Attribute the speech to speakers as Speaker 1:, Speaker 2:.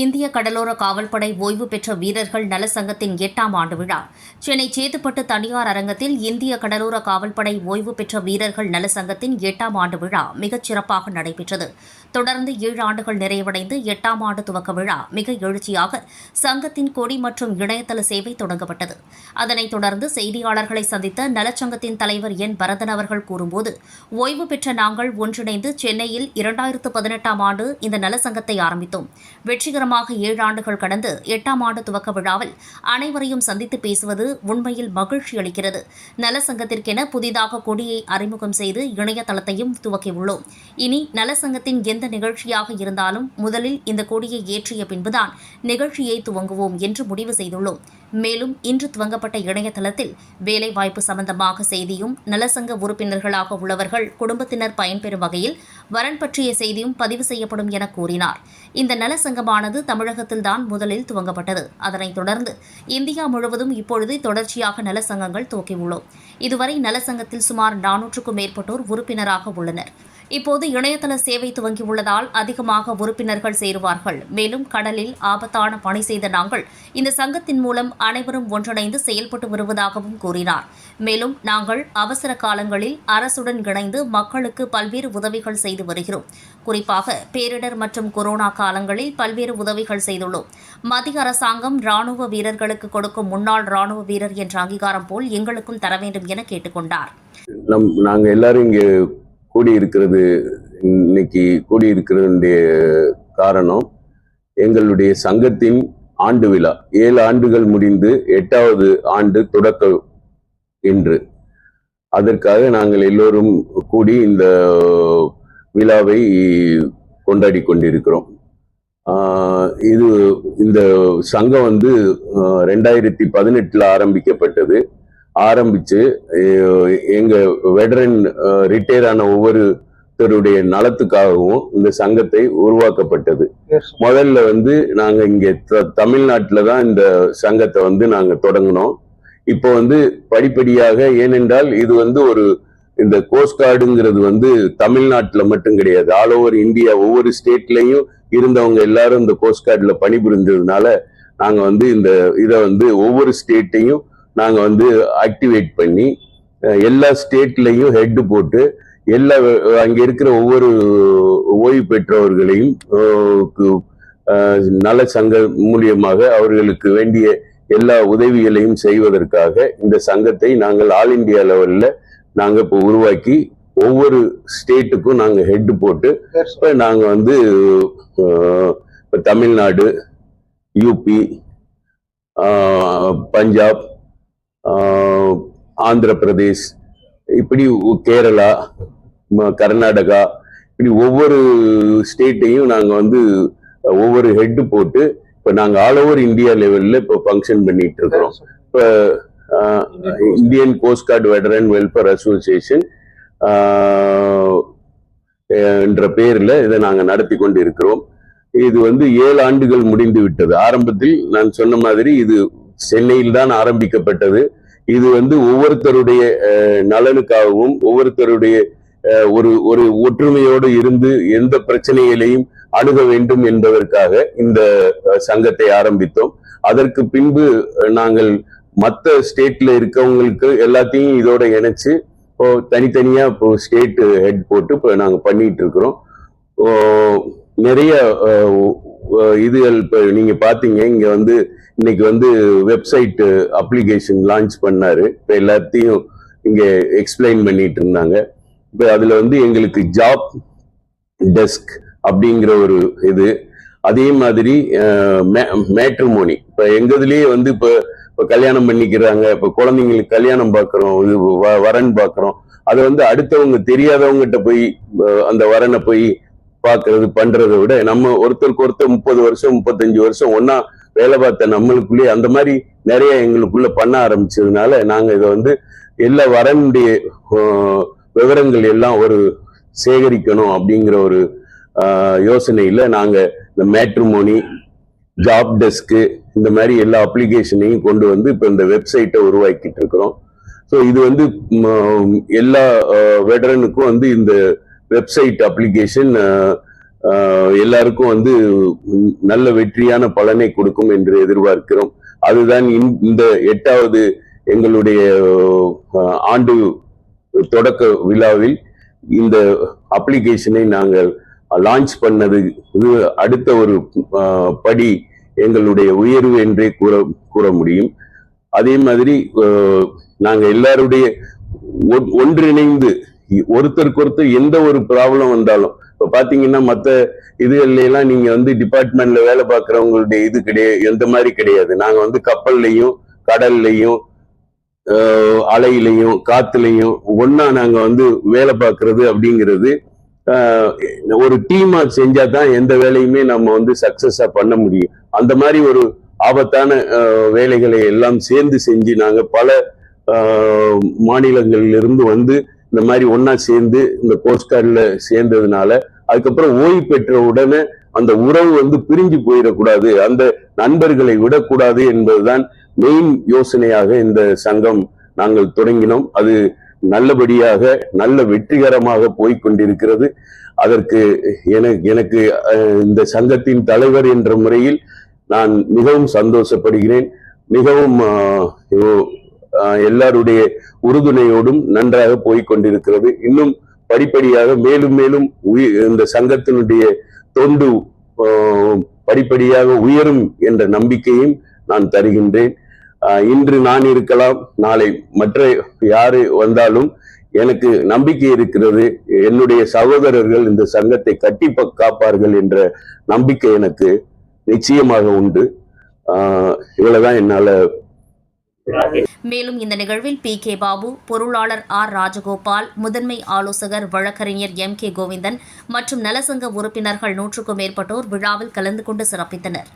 Speaker 1: இந்திய கடலோர காவல்படை ஓய்வு பெற்ற வீரர்கள் நல சங்கத்தின் எட்டாம் ஆண்டு விழா. சென்னை சேத்துப்பட்டு தனியார் அரங்கத்தில் இந்திய கடலோர காவல்படை ஓய்வு பெற்ற வீரர்கள் நல சங்கத்தின் எட்டாம் ஆண்டு விழா மிகச் சிறப்பாக நடைபெற்றது. தொடர்ந்து ஏழு ஆண்டுகள் நிறைவடைந்து எட்டாம் ஆண்டு துவக்க விழா மிக எழுச்சியாக சங்கத்தின் கொடி மற்றும் இணையதள சேவை தொடங்கப்பட்டது. அதனைத் தொடர்ந்து செய்தியாளர்களை சந்தித்த நலச்சங்கத்தின் தலைவர் என். பரதன் அவர்கள் கூறும்போது ஓய்வு பெற்ற நாங்கள் ஒன்றிணைந்து சென்னையில் இரண்டாயிரத்து பதினெட்டாம் ஆண்டு இந்த நலசங்கத்தை ஆரம்பித்தோம். வெற்றிகரமாக ஏழு ஆண்டுகள் கடந்து எட்டாம் ஆண்டு துவக்க விழாவில் அனைவரையும் சந்தித்து பேசுவது உண்மையில் மகிழ்ச்சி அளிக்கிறது. நலசங்கத்திற்கென புதிதாக கொடியை அறிமுகம் செய்து இணையதளத்தையும் துவக்கியுள்ளோம். இனி நலசங்கத்தின் எந்த நிகழ்ச்சியாக இருந்தாலும் முதலில் இந்த கொடியை ஏற்றிய பின்புதான் நிகழ்ச்சியை துவங்குவோம் என்று முடிவு செய்துள்ளோம். மேலும் இன்று துவங்கப்பட்ட இணையதளத்தில் வேலைவாய்ப்பு சம்பந்தமாக செய்தியும் நலசங்க உறுப்பினர்களாக உள்ளவர்கள் குடும்பத்தினர் பயன்பெறும் வகையில் வரன் பற்றிய செய்தியும் பதிவு செய்யப்படும் என கூறினார். இந்த நலசங்கமானது தமிழகத்தில்தான் முதலில் துவங்கப்பட்டது. அதனைத் தொடர்ந்து இந்தியா முழுவதும் இப்பொழுது தொடர்ச்சியாக நலசங்கங்கள் துவக்கியுள்ளோம் இதுவரை நலசங்கத்தில் சுமார் நானூற்றுக்கும் மேற்பட்டோர் உறுப்பினராக உள்ளனர். இப்போது இணையதள சேவை துவங்கியுள்ளதால் அதிகமாக உறுப்பினர்கள் சேருவார்கள். மேலும் கடலில் ஆபத்தான பணி செய்த நாங்கள் இந்த சங்கத்தின் மூலம் அனைவரும் ஒன்றிணைந்து செயல்பட்டு வருவதாகவும் கூறினார். மேலும் நாங்கள் அவசர காலங்களில் அரசுடன் இணைந்து மக்களுக்கு பல்வேறு உதவிகள் செய்து வருகிறோம். குறிப்பாக பேரிடர் மற்றும் கொரோனா காலங்களில் பல்வேறு உதவிகள் செய்துள்ளோம். மத்திய அரசாங்கம் ராணுவ வீரர்களுக்கு கொடுக்கும் முன்னாள் ராணுவ வீரர் என்ற அங்கீகாரம் போல் எங்களுக்கும் தர வேண்டும் என கேட்டுக்கொண்டார்
Speaker 2: நம் நாங்கள் எல்லாரும் இங்கே கூடி இருக்கிறது இன்னைக்கு கூடி காரணம் எங்களுடைய சங்கத்தின் ஆண்டு விழா. ஏழு ஆண்டுகள் முடிந்து எட்டாவது ஆண்டு தொடக்க இன்று. அதற்காக நாங்கள் எல்லோரும் கூடி இந்த விழாவை கொண்டாடி கொண்டிருக்கிறோம். இது இந்த சங்கம் வந்து ரெண்டாயிரத்தி பதினெட்டுல ஆரம்பிக்கப்பட்டது. ஆரம்பிச்சு அஹ் எங்க வெட்டரன் ரிட்டையர் ஆன ஒவ்வொருத்தருடைய நலத்துக்காகவும் இந்த சங்கத்தை உருவாக்கப்பட்டது. முதல்ல வந்து நாங்க இங்க த- தமிழ்நாட்டுல தான் இந்த சங்கத்தை வந்து நாங்க தொடங்கினோம். இப்போ வந்து படிப்படியாக ஏனென்றால் இது வந்து ஒரு இந்த கோஸ்ட் கார்டுங்கிறது வந்து தமிழ்நாட்டில் மட்டும் கிடையாது. ஆல் ஓவர் இந்தியா ஒவ்வொரு ஸ்டேட்லையும் இருந்தவங்க எல்லாரும் இந்த கோஸ்ட் கார்டில் பணிபுரிஞ்சதுனால நாங்கள் வந்து இந்த இதை வந்து ஒவ்வொரு ஸ்டேட்டையும் நாங்கள் வந்து ஆக்டிவேட் பண்ணி எல்லா ஸ்டேட்லையும் ஹெட் போட்டு எல்லா அங்கே இருக்கிற ஒவ்வொரு ஓய்வு பெற்றவர்களையும் கு- நல சங்க மூலியமாக அவர்களுக்கு வேண்டிய எல்லா உதவிகளையும் செய்வதற்காக இந்த சங்கத்தை நாங்கள் ஆல் இந்தியா லெவலில் நாங்க இப்போ உருவாக்கி ஒவ்வொரு ஸ்டேட்டுக்கும் நாங்க ஹெட் போட்டு இப்ப நாங்க வந்து இப்ப தமிழ்நாடு யூபி பஞ்சாப் ஆந்திர பிரதேஷ் இப்படி கேரளா கர்நாடகா இப்படி ஒவ்வொரு ஸ்டேட்டையும் நாங்க வந்து ஒவ்வொரு ஹெட் போட்டு இப்ப நாங்க ஆல் ஓவர் இந்தியா லெவல்ல இப்ப ஃபங்க்ஷன் பண்ணிட்டு இருக்கிறோம். இப்ப Indian coast guard veteran welfare association என்ற பெயர்ல இதை நாங்க நடத்தி கொண்டு இருக்கிறோம் இது வந்து ஏழு ஆண்டுகள் முடிந்து விட்டது. ஆரம்பத்தில் நான் சொன்ன மாதிரி இது சென்னையில் தான் ஆரம்பிக்கப்பட்டது. இது வந்து ஒவ்வொருத்தருடைய நலனுக்காகவும் ஒவ்வொருத்தருடைய ஒரு ஒரு ஒற்றுமையோடு இருந்து எந்த பிரச்சனைகளையும் அணுக வேண்டும் என்பதற்காக இந்த சங்கத்தை ஆரம்பித்தோம். அதற்கு பின்பு நாங்கள் மற்ற ஸ்டேட்ல இருக்கவங்களுக்கு எல்லாத்தையும் இதோட இணைச்சு இப்போ தனித்தனியா இப்போ ஸ்டேட் ஹெட் போட்டு இப்போ நாங்க பண்ணிட்டு இருக்கிறோம். நிறைய இதுகள் இப்போ நீங்க பாத்தீங்க இங்க வந்து இன்னைக்கு வந்து வெப்சைட் அப்ளிகேஷன் லான்ச் பண்ணாரு. இப்போ எல்லாத்தையும் இங்க எக்ஸ்பிளைன் பண்ணிட்டு இருந்தாங்க. இப்போ அதுல வந்து எங்களுக்கு ஜாப் டெஸ்க் அப்படிங்கிற ஒரு இது. அதே மாதிரி மேட்ரிமோனி. இப்போ எங்கதுலயே வந்து இப்போ இப்போ கல்யாணம் பண்ணிக்கிறாங்க இப்போ குழந்தைங்களுக்கு கல்யாணம் பார்க்குறோம் இது வ- வரன் பார்க்குறோம் அதை வந்து அடுத்தவங்க தெரியாதவங்ககிட்ட போய் அந்த வரனை போய் பார்க்கறது பண்றதை விட நம்ம ஒருத்தருக்கு ஒருத்தர் முப்பது வருஷம் முப்பத்தஞ்சு வருஷம் ஒன்னா வேலை பார்த்த நம்மளுக்குள்ளேயே அந்த மாதிரி நிறைய எங்களுக்குள்ள பண்ண ஆரம்பிச்சதுனால நாங்க இதை வந்து எல்லா வரனுடைய விவரங்கள் எல்லாம் ஒரு சேகரிக்கணும் அப்படிங்கிற ஒரு யோசனையில நாங்க இந்த மேட்ரிமோனி ஜாப் டெஸ்க்கு இந்த மாதிரி எல்லா அப்ளிகேஷனையும் கொண்டு வந்து இப்போ இந்த வெப்சைட்டை உருவாக்கிட்டு இருக்கிறோம். ஸோ இது வந்து எல்லா வெடரனுக்கும் வந்து இந்த வெப்சைட் அப்ளிகேஷன் எல்லாருக்கும் வந்து நல்ல வெற்றியான பலனை கொடுக்கும் என்று எதிர்பார்க்கிறோம். அதுதான் இந்த- எட்டாவது எங்களுடைய ஆண்டு தொடக்க விழாவில் இந்த அப்ளிகேஷனை நாங்கள் லான்ச் பண்ணது இது அடுத்த ஒரு படி எங்களுடைய உயர்வு என்றே கூற கூற முடியும். அதே மாதிரி நாங்கள் எல்லாருடைய ஒ- ஒன்றிணைந்து ஒருத்தருக்கு ஒருத்தர் எந்த ஒரு ப்ராப்ளம் வந்தாலும் இப்போ பார்த்தீங்கன்னா மற்ற இதுகள்லாம் நீங்கள் நீங்க வந்து டிபார்ட்மெண்ட்ல வேலை பார்க்குறவங்களுடைய இது கிடையாது எந்த மாதிரி கிடையாது. நாங்கள் வந்து கப்பல்லையும் கடல்லையும் அலையிலையும் காத்துலையும் ஒன்னா நாங்கள் வந்து வேலை பார்க்கறது அப்படிங்கிறது ஒரு டீமா செஞ்சா தான் எந்த வேலையுமே நம்ம வந்து சக்சஸா பண்ண முடியும். அந்த மாதிரி ஒரு ஆபத்தான வேலைகளை எல்லாம் சேர்ந்து செஞ்சு நாங்க பல ஆஹ், மாநிலங்களில் இருந்து வந்து இந்த மாதிரி ஒன்னா சேர்ந்து இந்த கோஸ்ட்கார்டில் சேர்ந்ததுனால அதுக்கப்புறம் ஓய்வு பெற்ற உடனே அந்த உறவு வந்து பிரிஞ்சு போயிடக்கூடாது அந்த நண்பர்களை விடக்கூடாது என்பதுதான் மெயின் யோசனையாக இந்த சங்கம் நாங்கள் தொடங்கினோம். அது நல்லபடியாக நல்ல வெற்றிகரமாக போய்கொண்டிருக்கிறது அதற்கு எனக்கு எனக்கு இந்த சங்கத்தின் தலைவர் என்ற முறையில் நான் மிகவும் சந்தோஷப்படுகிறேன். மிகவும் எல்லாருடைய உறுதுணையோடும் நன்றாக போய்கொண்டிருக்கிறது இன்னும் படிப்படியாக மேலும் மேலும் இந்த சங்கத்தினுடைய தொண்டு படிப்படியாக உயரும் என்ற நம்பிக்கையும் நான் தருகின்றேன். இன்று நான் இருக்கலாம் நாளை மற்ற யாரு வந்தாலும் எனக்கு நம்பிக்கை இருக்கிறது. என்னுடைய சகோதரர்கள் இந்த சங்கத்தை கட்டி காப்பார்கள் என்ற நம்பிக்கை எனக்கு நிச்சயமாக உண்டு. ஆஹ், இவ்வளவுதான் என்னால
Speaker 1: மேலும் இந்த நிகழ்வில் பி. கே. பாபு பொருளாளர் ஆர். ராஜகோபால் முதன்மை ஆலோசகர் வழக்கறிஞர் எம். கே. கோவிந்தன் மற்றும் நலசங்க உறுப்பினர்கள் நூற்றுக்கும் மேற்பட்டோர் விழாவில் கலந்து கொண்டு சிறப்பித்தனர்.